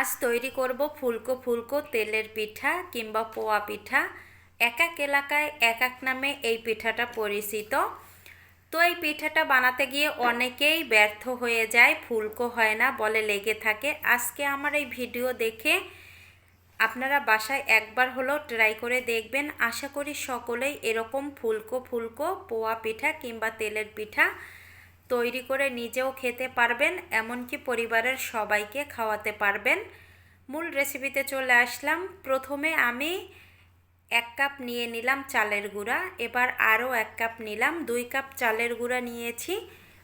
আজ তৈরি করব ফুলকো ফুলকো তেলের পিঠা কিংবা পোয়া পিঠা। এক এক এলাকায় এক এক নামে এই পিঠাটা পরিচিত। তো এই পিঠাটা বানাতে গিয়ে অনেকেই ব্যর্থ হয়ে যায়, ফুলকো হয় না বলে লেগে থাকে। আজকে আমার এই ভিডিও দেখে আপনারা বাসায় একবার হলেও ট্রাই করে দেখবেন। আশা করি সকলেই এরকম ফুলকো ফুলকো পোয়া পিঠা কিংবা তেলের পিঠা তৈরি করে নিজেও খেতে পারবেন, এমনকি পরিবারের সবাইকে খাওয়াতে পারবেন। মূল রেসিপিতে চলে আসলাম। প্রথমে আমি এক কাপ নিয়ে নিলাম চালের গুঁড়া। এবার আরও এক কাপ নিলাম। দুই কাপ চালের গুঁড়া নিয়েছি।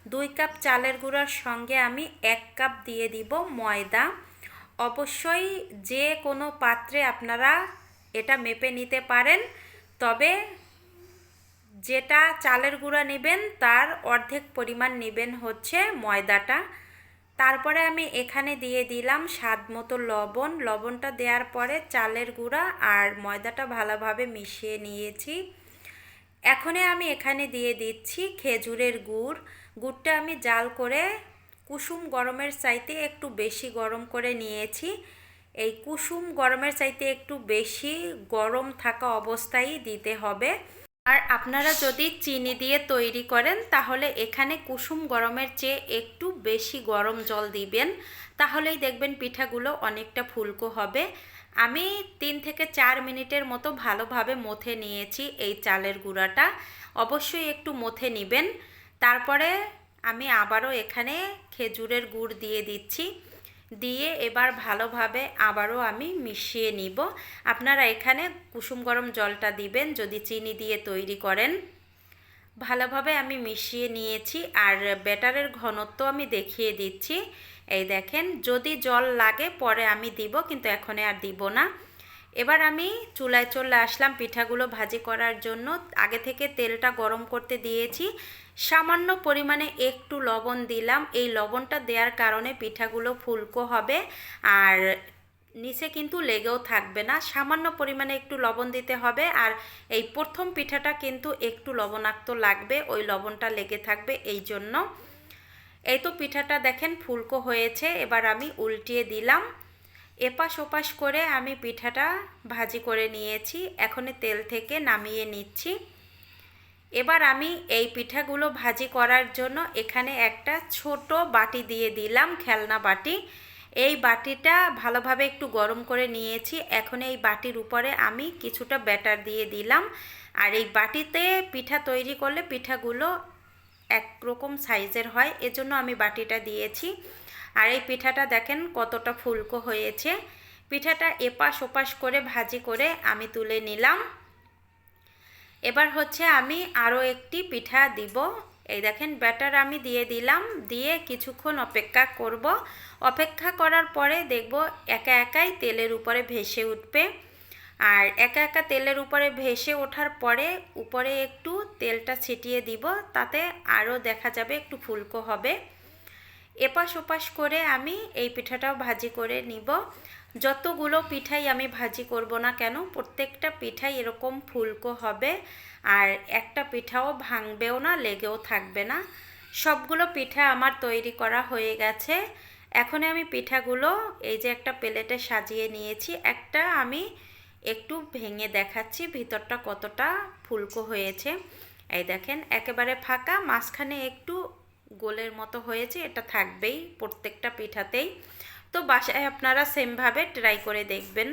দুই কাপ চালের গুঁড়ার সঙ্গে আমি এক কাপ দিয়ে দিব ময়দা। অবশ্যই যে কোনো পাত্রে আপনারা এটা মেপে নিতে পারেন। তবে যেটা চালের গুঁড়া নেবেন, তার অর্ধেক পরিমাণ নেবেন হচ্ছে ময়দাটা। তারপরে আমি এখানে দিয়ে দিলাম স্বাদ মতো লবণ। লবণটা দেওয়ার পরে চালের গুঁড়া আর ময়দাটা ভালোভাবে মিশিয়ে নিয়েছি। এখনে আমি এখানে দিয়ে দিচ্ছি খেজুরের গুড়। গুড়টা আমি জাল করে কুসুম গরমের চাইতে একটু বেশি গরম করে নিয়েছি। এই কুসুম গরমের চাইতে একটু বেশি গরম থাকা অবস্থায় দিতে হবে। আর আপনারা যদি চিনি দিয়ে তৈরি করেন, তাহলে এখানে কুসুম গরমের চেয়ে একটু বেশি গরম জল দিবেন। তাহলেই দেখবেন পিঠাগুলো অনেকটা ফুলকো হবে। আমি তিন থেকে চার মিনিটের মতো ভালোভাবে মথে নিয়েছি এই চালের গুঁড়াটা। অবশ্যই একটু মথে নেবেন। তারপরে আমি আবারও এখানে খেজুরের গুড় দিয়ে দিচ্ছি। দিয়ে এবার ভালোভাবে আবারও আমি মিশিয়ে নিব। আপনারা এখানে কুসুম গরম জলটা দিবেন, যদি চিনি দিয়ে তৈরি করেন। ভালোভাবে আমি মিশিয়ে নিয়েছি, আর ব্যাটারের ঘনত্ব আমি দেখিয়ে দিচ্ছি। এই দেখেন, যদি জল লাগে পরে আমি দিব, কিন্তু এখনে আর দিব না। এবার আমি চুলায় চলে আসলাম পিঠাগুলো ভাজি করার জন্য। আগে থেকে তেলটা গরম করতে দিয়েছি। সামান্য পরিমাণে একটু লবণ দিলাম। এই লবণটা দেওয়ার কারণে পিঠাগুলো ফুলকো হবে। আর নিচে কিন্তু লেগেও থাকবে না। সামান্য পরিমাণে একটু লবণ দিতে হবে। আর এই প্রথম পিঠাটা কিন্তু একটু লবণাক্ত লাগবে। ওই লবণটা লেগে থাকবে এই জন্য। এই তো পিঠাটা দেখেন ফুলকো হয়েছে। এবার আমি উল্টিয়ে দিলাম। এপাশ ওপাশ করে আমি পিঠাটা ভাজি করে নিয়েছি। এখন তেল থেকে নামিয়ে নিচ্ছি। এবার আমি এই পিঠাগুলো ভাজি করার জন্য এখানে একটা ছোট বাটি দিয়ে দিলাম, খেলনা বাটি। এই বাটিটা ভালোভাবে একটু গরম করে নিয়েছি। এখন এই বাটির উপরে আমি কিছুটা ব্যাটার দিয়ে দিলাম। আর এই বাটিতে পিঠা তৈরি করলে পিঠাগুলো একরকম সাইজের হয়, এজন্য আমি বাটিটা দিয়েছি। আর এই পিঠাটা দেখেন কতটা ফুলকো হয়েছে। পিঠাটা এপাশ ওপাশ করে ভাজি করে আমি তুলে নিলাম। এবার হচ্ছে আমি আরও একটি পিঠা দিব। এই দেখেন ব্যাটার আমি দিয়ে দিলাম, দিয়ে কিছুক্ষণ অপেক্ষা করব। অপেক্ষা করার পরে দেখব একা একাই তেলের উপরে ভেসে উঠবে। আর একা একা তেলের উপরে ভেসে ওঠার পরে উপরে একটু তেলটা ছিটিয়ে দিব, তাতে আরও দেখা যাবে একটু ফুলকো হবে। এপাশ ওপাশ করে আমি এই পিঠাটাও ভাজি করে নিব। যতগুলো পিঠাই আমি ভাজি করব না কেন, প্রত্যেকটা পিঠাই এরকম ফুলকো হবে আর একটা পিঠাও ভাঙবেও না, লেগেও থাকবে না। সবগুলো পিঠা আমার তৈরি করা হয়ে গেছে। এখন আমি পিঠাগুলো এই যে একটা প্লেটে সাজিয়ে নিয়েছি, একটা আমি একটু ভেঙে দেখাচ্ছি, ভিতরটা কতটা ফুলকো হয়েছে। এই দেখেন, একেবারে ফাঁকা, মাঝখানে একটু গোলের মতো হয়েছে, এটা থাকবেই প্রত্যেকটা পিঠাতেই। তো বাসায় আপনারা সেমভাবে ট্রাই করে দেখবেন।